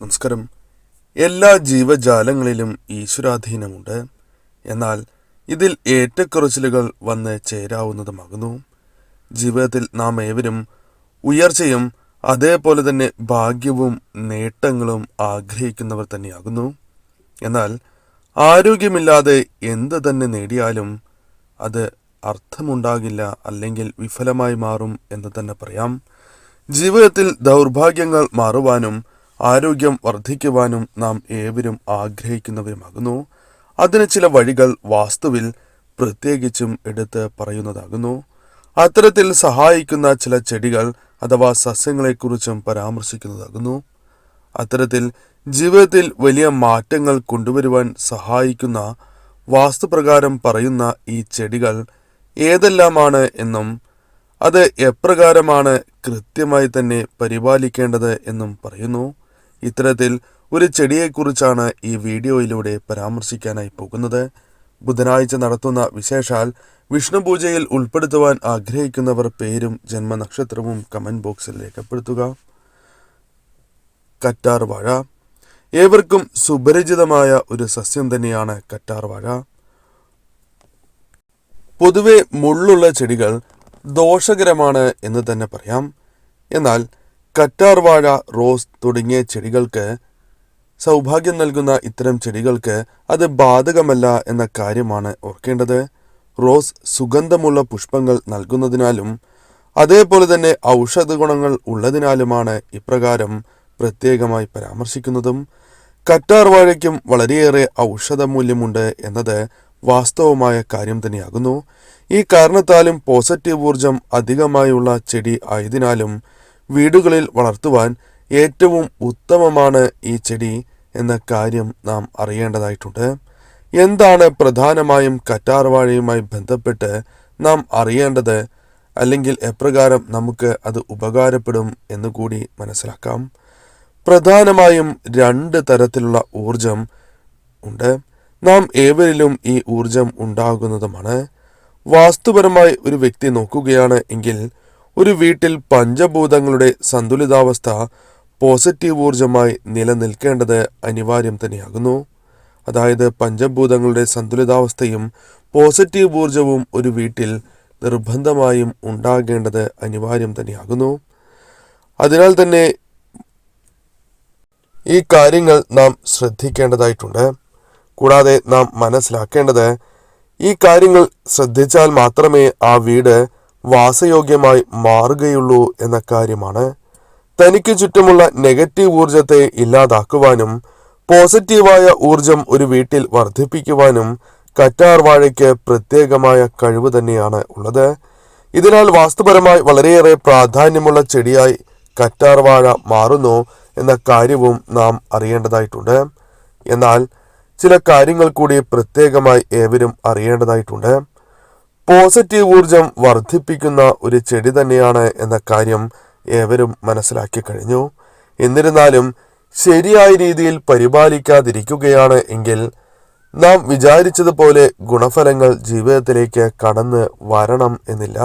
നമസ്കാരം. എല്ലാ ജീവജാലങ്ങളിലും ഈശ്വരാധീനമുണ്ട്. എന്നാൽ ഇതിൽ ഏറ്റക്കുറച്ചിലുകൾ വന്ന് ചേരാവുന്നതുമാകുന്നു. ജീവിതത്തിൽ നാം ഏവരും ഉയർച്ചയും അതേപോലെ തന്നെ ഭാഗ്യവും നേട്ടങ്ങളും ആഗ്രഹിക്കുന്നവർ തന്നെയാകുന്നു. എന്നാൽ ആരോഗ്യമില്ലാതെ എന്ത് തന്നെ നേടിയാലും അത് അർത്ഥമുണ്ടാകില്ല അല്ലെങ്കിൽ വിഫലമായി മാറും എന്ന് തന്നെ പറയാം. ജീവിതത്തിൽ ദൗർഭാഗ്യങ്ങൾ മാറുവാനും ആരോഗ്യം വർദ്ധിക്കുവാനും നാം ഏവരും ആഗ്രഹിക്കുന്നവരുമാകുന്നു. അതിന് ചില വഴികൾ വാസ്തുവിൽ പ്രത്യേകിച്ചും എടുത്ത് പറയുന്നതാകുന്നു. അത്തരത്തിൽ സഹായിക്കുന്ന ചില ചെടികൾ അഥവാ സസ്യങ്ങളെക്കുറിച്ചും പരാമർശിക്കുന്നതാകുന്നു. അത്തരത്തിൽ ജീവിതത്തിൽ വലിയ മാറ്റങ്ങൾ കൊണ്ടുവരുവാൻ സഹായിക്കുന്ന വാസ്തുപ്രകാരം പറയുന്ന ഈ ചെടികൾ ഏതെല്ലാമാണ് എന്നും അത് എപ്രകാരമാണ് കൃത്യമായി തന്നെ പരിപാലിക്കേണ്ടത് എന്നും പറയുന്നു. ഇത്തരത്തിൽ ഒരു ചെടിയെക്കുറിച്ചാണ് ഈ വീഡിയോയിലൂടെ പരാമർശിക്കാനായി പോകുന്നത്. ബുധനാഴ്ച നടത്തുന്ന വിശേഷാൽ വിഷ്ണു പൂജയിൽ ഉൾപ്പെടുത്തുവാൻ ആഗ്രഹിക്കുന്നവർ പേരും ജന്മനക്ഷത്രവും കമന്റ് ബോക്സിൽ രേഖപ്പെടുത്തുക. കറ്റാർ വാഴ ഏവർക്കും സുപരിചിതമായ ഒരു സസ്യം തന്നെയാണ് കറ്റാർ വാഴ പൊതുവെ മുള്ളുള്ള ചെടികൾ ദോഷകരമാണ് എന്ന് തന്നെ പറയാം. എന്നാൽ കറ്റാർ വാഴ റോസ് തുടങ്ങിയ ചെടികൾക്ക് സൗഭാഗ്യം നൽകുന്ന ഇത്തരം ചെടികൾക്ക് അത് ബാധകമല്ല എന്ന കാര്യമാണ് ഓർക്കേണ്ടത്. റോസ് സുഗന്ധമുള്ള പുഷ്പങ്ങൾ നൽകുന്നതിനാലും അതേപോലെ തന്നെ ഔഷധ ഗുണങ്ങൾ ഉള്ളതിനാലുമാണ് ഇപ്രകാരം പ്രത്യേകമായി പരാമർശിക്കുന്നതും. കറ്റാർവാഴയ്ക്കും വളരെയേറെ ഔഷധ മൂല്യമുണ്ട് എന്നത് വാസ്തവമായ കാര്യം തന്നെയാകുന്നു. ഈ കാരണത്താലും പോസിറ്റീവ് ഊർജം അധികമായുള്ള ചെടി ആയതിനാലും വീടുകളിൽ വളർത്തുവാൻ ഏറ്റവും ഉത്തമമാണ് ഈ ചെടി എന്ന കാര്യം നാം അറിയേണ്ടതായിട്ടുണ്ട്. എന്താണ് പ്രധാനമായും കറ്റാർവാഴയുമായി ബന്ധപ്പെട്ട് നാം അറിയേണ്ടത്? അല്ലെങ്കിൽ എപ്രകാരം നമുക്ക് അത് ഉപകാരപ്പെടും എന്ന് കൂടി മനസ്സിലാക്കാം. പ്രധാനമായും രണ്ട് തരത്തിലുള്ള ഊർജം ഉണ്ട്. നാം ഏവരിലും ഈ ഊർജം ഉണ്ടാകുന്നതുമാണ്. വാസ്തുപരമായി ഒരു വ്യക്തി നോക്കുകയാണ് എങ്കിൽ ഒരു വീട്ടിൽ പഞ്ചഭൂതങ്ങളുടെ സന്തുലിതാവസ്ഥ പോസിറ്റീവ് ഊർജമായി നിലനിൽക്കേണ്ടത് അനിവാര്യം തന്നെയാകുന്നു. അതായത് പഞ്ചഭൂതങ്ങളുടെ സന്തുലിതാവസ്ഥയും പോസിറ്റീവ് ഊർജവും ഒരു വീട്ടിൽ നിർബന്ധമായും ഉണ്ടാകേണ്ടത് അനിവാര്യം തന്നെയാകുന്നു. അതിനാൽ തന്നെ ഈ കാര്യങ്ങൾ നാം ശ്രദ്ധിക്കേണ്ടതായിട്ടുണ്ട്. കൂടാതെ നാം മനസ്സിലാക്കേണ്ടത് ഈ കാര്യങ്ങൾ ശ്രദ്ധിച്ചാൽ മാത്രമേ ആ വീട് വാസയോഗ്യമായി മാറുകയുള്ളൂ എന്ന കാര്യമാണ്. തനിക്ക് ചുറ്റുമുള്ള നെഗറ്റീവ് ഊർജത്തെ ഇല്ലാതാക്കുവാനും പോസിറ്റീവായ ഊർജം ഒരു വീട്ടിൽ വർദ്ധിപ്പിക്കുവാനും കറ്റാർ വാഴയ്ക്ക് പ്രത്യേകമായ കഴിവ് തന്നെയാണ് ഉള്ളത്. ഇതിനാൽ വാസ്തുപരമായി വളരെയേറെ പ്രാധാന്യമുള്ള ചെടിയായി കറ്റാർ വാഴ മാറുന്നു എന്ന കാര്യവും നാം അറിയേണ്ടതായിട്ടുണ്ട്. എന്നാൽ ചില കാര്യങ്ങൾ കൂടി പ്രത്യേകമായി ഏവരും അറിയേണ്ടതായിട്ടുണ്ട്. പോസിറ്റീവ് ഊർജം വർദ്ധിപ്പിക്കുന്ന ഒരു ചെടി തന്നെയാണ് എന്ന കാര്യം ഏവരും മനസ്സിലാക്കി കഴിഞ്ഞു. എന്നിരുന്നാലും ശരിയായ രീതിയിൽ പരിപാലിക്കാതിരിക്കുകയാണ് എങ്കിൽ നാം വിചാരിച്ചതുപോലെ ഗുണഫലങ്ങൾ ജീവിതത്തിലേക്ക് കടന്ന് വരണം എന്നില്ല.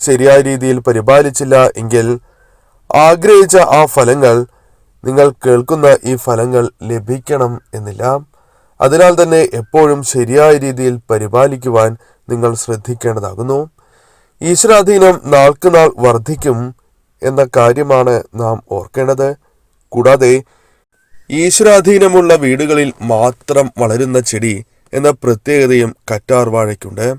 ശരിയായ രീതിയിൽ പരിപാലിച്ചില്ല എങ്കിൽ ആഗ്രഹിച്ച ആ ഫലങ്ങൾ നിങ്ങൾ കേൾക്കുന്ന ഈ ഫലങ്ങൾ ലഭിക്കണം എന്നില്ല. അതിനാൽ തന്നെ എപ്പോഴും ശരിയായ രീതിയിൽ പരിപാലിക്കുവാൻ നിങ്ങൾ ശ്രദ്ധിക്കേണ്ടതാകുന്നു. ഈശ്വരാധീനം നാൾക്കുനാൾ വർദ്ധിക്കും എന്ന കാര്യമാണ് നാം ഓർക്കേണ്ടത്. കൂടാതെ ഈശ്വരാധീനമുള്ള വീടുകളിൽ മാത്രം വളരുന്ന ചെടി എന്ന പ്രത്യേകതയും കറ്റാർ വാഴയ്ക്കുണ്ട്.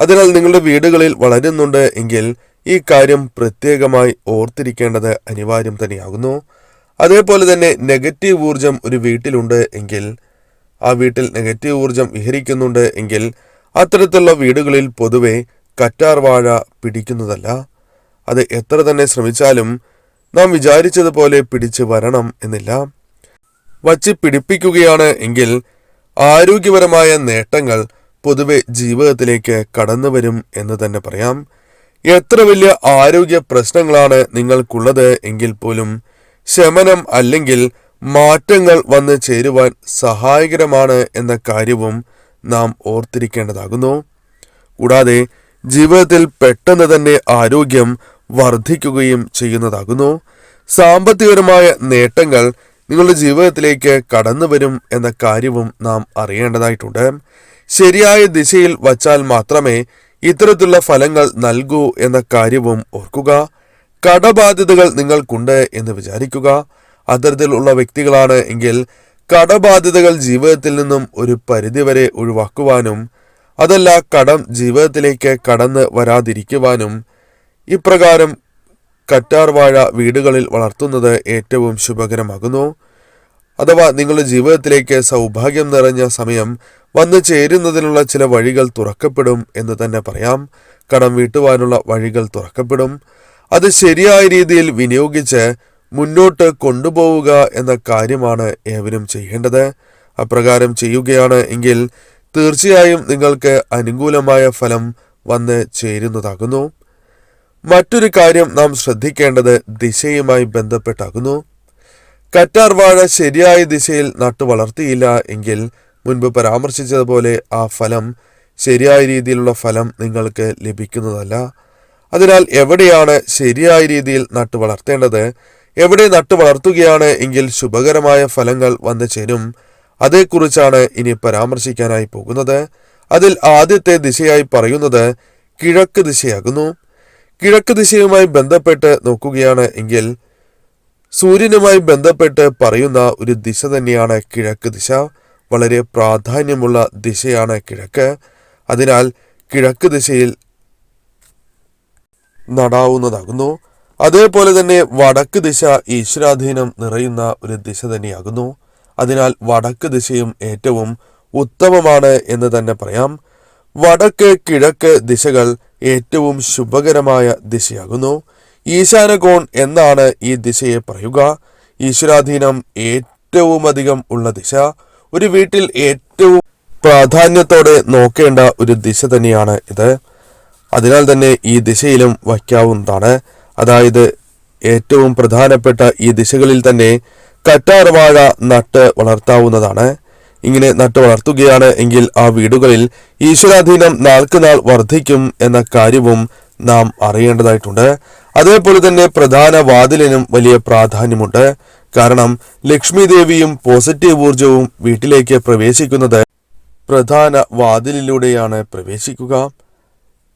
അതിനാൽ നിങ്ങളുടെ വീടുകളിൽ വളരുന്നുണ്ട് എങ്കിൽ ഈ കാര്യം പ്രത്യേകമായി ഓർത്തിരിക്കേണ്ടത് അനിവാര്യം തന്നെയാകുന്നു. അതേപോലെ തന്നെ നെഗറ്റീവ് ഊർജം ഒരു വീട്ടിലുണ്ട് എങ്കിൽ ആ വീട്ടിൽ നെഗറ്റീവ് ഊർജം വിഹരിക്കുന്നുണ്ട് എങ്കിൽ അത്തരത്തിലുള്ള വീടുകളിൽ പൊതുവെ കറ്റാർ വാഴ പിടിക്കുന്നതല്ല. അത് എത്ര തന്നെ ശ്രമിച്ചാലും നാം വിചാരിച്ചതുപോലെ പിടിച്ച് വരണം എന്നില്ല. വച്ച് പിടിപ്പിക്കുകയാണ് എങ്കിൽ ആരോഗ്യപരമായ നേട്ടങ്ങൾ പൊതുവെ ജീവിതത്തിലേക്ക് കടന്നു വരും എന്ന് തന്നെ പറയാം. എത്ര വലിയ ആരോഗ്യ പ്രശ്നങ്ങളാണ് നിങ്ങൾക്കുള്ളത് എങ്കിൽ പോലും ശമനം അല്ലെങ്കിൽ മാറ്റങ്ങൾ വന്ന് ചേരുവാൻ സഹായകരമാണ് എന്ന കാര്യവും നാം ഓർത്തിരിക്കേണ്ടതാകുന്നു. കൂടാതെ ജീവിതത്തിൽ പെട്ടെന്ന് തന്നെ ആരോഗ്യം വർദ്ധിക്കുകയും ചെയ്യുന്നതാകുന്നു. സാമ്പത്തികപരമായ നേട്ടങ്ങൾ നിങ്ങളുടെ ജീവിതത്തിലേക്ക് കടന്നു വരും എന്ന കാര്യവും നാം അറിയേണ്ടതായിട്ടുണ്ട്. ശരിയായ ദിശയിൽ വച്ചാൽ മാത്രമേ ഇത്തരത്തിലുള്ള ഫലങ്ങൾ നൽകൂ എന്ന കാര്യവും ഓർക്കുക. കടബാധ്യതകൾ നിങ്ങൾക്കുണ്ട് എന്ന് വിചാരിക്കുക. അത്തരത്തിലുള്ള വ്യക്തികളാണ് എങ്കിൽ കടബാധ്യതകൾ ജീവിതത്തിൽ നിന്നും ഒരു പരിധിവരെ ഒഴിവാക്കുവാനും അതല്ല കടം ജീവിതത്തിലേക്ക് കടന്ന് വരാതിരിക്കുവാനും ഇപ്രകാരം കറ്റാർ വാഴ വീടുകളിൽ വളർത്തുന്നത് ഏറ്റവും ശുഭകരമാകുന്നു. അഥവാ നിങ്ങളുടെ ജീവിതത്തിലേക്ക് സൗഭാഗ്യം നിറഞ്ഞ സമയം വന്നു ചേരുന്നതിനുള്ള ചില വഴികൾ തുറക്കപ്പെടും എന്ന് തന്നെ പറയാം. കടം വീട്ടുവാനുള്ള വഴികൾ തുറക്കപ്പെടും. അത് ശരിയായ രീതിയിൽ വിനിയോഗിച്ച് മുന്നോട്ട് കൊണ്ടുപോവുക എന്ന കാര്യമാണ് ഏവരും ചെയ്യേണ്ടത്. അപ്രകാരം ചെയ്യുകയാണ് എങ്കിൽ തീർച്ചയായും നിങ്ങൾക്ക് അനുകൂലമായ ഫലം വന്ന് ചേരുന്നതാകുന്നു. മറ്റൊരു കാര്യം നാം ശ്രദ്ധിക്കേണ്ടത് ദിശയുമായി ബന്ധപ്പെട്ടാകുന്നു. കറ്റാർ വാഴ ശരിയായ ദിശയിൽ നട്ടു വളർത്തിയില്ല എങ്കിൽ മുൻപ് പരാമർശിച്ചതുപോലെ ആ ഫലം ശരിയായ രീതിയിലുള്ള ഫലം നിങ്ങൾക്ക് ലഭിക്കുന്നതല്ല. അതിനാൽ എവിടെയാണ് ശരിയായ രീതിയിൽ നട്ടു വളർത്തേണ്ടത്? എവിടെ നട്ടു വളർത്തുകയാണ് എങ്കിൽ ശുഭകരമായ ഫലങ്ങൾ വന്നു ചേരും. അതേക്കുറിച്ചാണ് ഇനി പരാമർശിക്കാനായി പോകുന്നത്. അതിൽ ആദ്യത്തെ ദിശയായി പറയുന്നത് കിഴക്ക് ദിശയാകുന്നു. കിഴക്ക് ദിശയുമായി ബന്ധപ്പെട്ട് നോക്കുകയാണ് എങ്കിൽ സൂര്യനുമായി ബന്ധപ്പെട്ട് പറയുന്ന ഒരു ദിശ തന്നെയാണ് കിഴക്ക് ദിശ. വളരെ പ്രാധാന്യമുള്ള ദിശയാണ് കിഴക്ക്. അതിനാൽ കിഴക്ക് ദിശയിൽ നടാവുന്നതാകുന്നു. അതേപോലെ തന്നെ വടക്ക് ദിശ ഈശ്വരാധീനം നിറയുന്ന ഒരു ദിശ തന്നെയാകുന്നു. അതിനാൽ വടക്ക് ദിശയും ഏറ്റവും ഉത്തമമാണ് എന്ന് തന്നെ പറയാം. വടക്ക് കിഴക്ക് ദിശകൾ ഏറ്റവും ശുഭകരമായ ദിശയാകുന്നു. ഈശാനകോൺ എന്നാണ് ഈ ദിശയെ പറയുക. ഈശ്വരാധീനം ഏറ്റവുമധികം ഉള്ള ദിശ. ഒരു വീട്ടിൽ ഏറ്റവും പ്രാധാന്യത്തോടെ നോക്കേണ്ട ഒരു ദിശ തന്നെയാണ് ഇത്. അതിനാൽ തന്നെ ഈ ദിശയിലും വയ്ക്കാവുന്നതാണ്. അതായത് ഏറ്റവും പ്രധാനപ്പെട്ട ഈ ദിശകളിൽ തന്നെ കറ്റാർ വാഴ നട്ട് വളർത്താവുന്നതാണ്. ഇങ്ങനെ നട്ട് വളർത്തുകയാണ് എങ്കിൽ ആ വീടുകളിൽ ഈശ്വരാധീനം നാൾക്ക് നാൾ വർദ്ധിക്കും എന്ന കാര്യവും നാം അറിയേണ്ടതായിട്ടുണ്ട്. അതേപോലെ തന്നെ പ്രധാന വാതിലിനും വലിയ പ്രാധാന്യമുണ്ട്. കാരണം ലക്ഷ്മി ദേവിയും പോസിറ്റീവ് ഊർജവും വീട്ടിലേക്ക് പ്രവേശിക്കുന്നത് പ്രധാന വാതിലിലൂടെയാണ് പ്രവേശിക്കുക.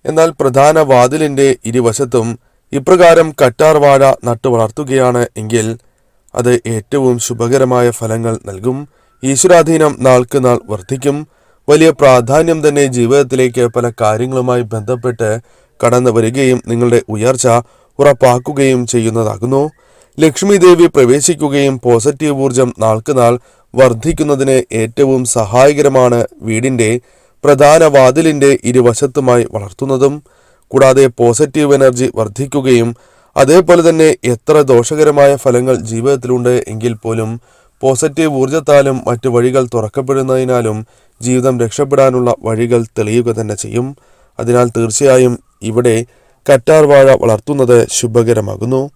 എന്നാൽ പ്രധാന വാതിലിന്റെ ഇരുവശത്തും ഇപ്രകാരം കറ്റാർ വാഴ നട്ടു വളർത്തുകയാണ് എങ്കിൽ അത് ഏറ്റവും ശുഭകരമായ ഫലങ്ങൾ നൽകും. ഈശ്വരാധീനം നാൾക്ക് നാൾ വർദ്ധിക്കും. വലിയ പ്രാധാന്യം തന്നെ ജീവിതത്തിലേക്ക് പല കാര്യങ്ങളുമായി ബന്ധപ്പെട്ട് കടന്നു വരികയും നിങ്ങളുടെ ഉയർച്ച ഉറപ്പാക്കുകയും ചെയ്യുന്നതാകുന്നു. ലക്ഷ്മി ദേവി പ്രവേശിക്കുകയും പോസിറ്റീവ് ഊർജം നാൾക്ക് നാൾ വർദ്ധിക്കുന്നതിന് ഏറ്റവും സഹായകരമാണ് വീടിന്റെ പ്രധാന വാതിലിന്റെ ഇരുവശത്തുമായി വളർത്തുന്നതും. കൂടാതെ പോസിറ്റീവ് എനർജി വർദ്ധിക്കുകയും അതേപോലെ തന്നെ എത്ര ദോഷകരമായ ഫലങ്ങൾ ജീവിതത്തിലുണ്ട് എങ്കിൽ പോലും പോസിറ്റീവ് ഊർജത്താലും മറ്റു വഴികൾ തുറക്കപ്പെടുന്നതിനാലും ജീവിതം രക്ഷപ്പെടാനുള്ള വഴികൾ തെളിയുക തന്നെ ചെയ്യും. അതിനാൽ തീർച്ചയായും ഇവിടെ കറ്റാർ വാഴ വളർത്തുന്നത് ശുഭകരമാകുന്നു.